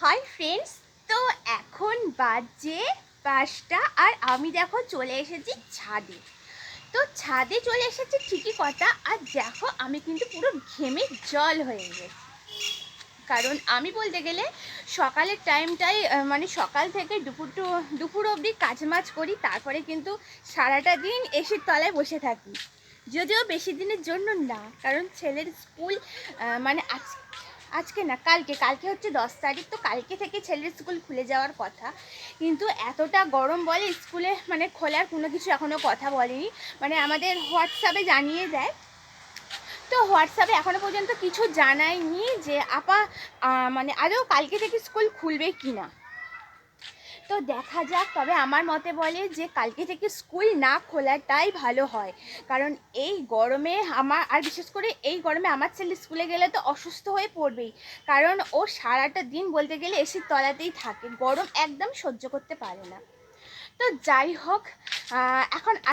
Hi friends তো এখন বাজে পাঁচটা আর আমি দেখো চলে এসেছি ছাদে। তো ছাদে চলে এসেছি ঠিকই কথা, আর দেখো আমি কিন্তু পুরো ঘেমে জল হয়ে গেছি। কারণ আমি বলতে গেলে সকালের টাইমটাই মানে সকাল থেকে দুপুর টু- দুপুর অবধি কাজ মাজ করি, তারপরে কিন্তু সারাটা দিন এসির তলায় বসে থাকি। যদিও বেশি দিনের জন্য না, কারণ ছেলের স্কুল মানে আজ আজকে না, কালকে কালকে হচ্ছে দশ তারিখ, তো কালকে থেকে ছেলের স্কুল খুলে যাওয়ার কথা। কিন্তু এতটা গরম বলে স্কুলে মানে খোলার কোনো কিছু এখনও কথা বলেনি। মানে আমাদের হোয়াটসঅ্যাপে জানিয়ে দেয়। তো হোয়াটসঅ্যাপে এখনও পর্যন্ত কিছু জানায়নি যে, আপা মানে আদৌ কালকে থেকে স্কুল খুলবে কি না তো দেখা যাক। তবে আমার মতে বলে যে, কালকে থেকে স্কুল না খোলাটাই ভালো হয়। কারণ এই গরমে আমার, আর বিশেষ করে এই গরমে আমার ছেলে স্কুলে গেলে তো অসুস্থ হয়ে পড়বেই। কারণ ও সারাটা দিন বলতে গেলে এসির তলাতেই থাকে। গরম একদম সহ্য করতে পারে না। তো যাই হোক এখন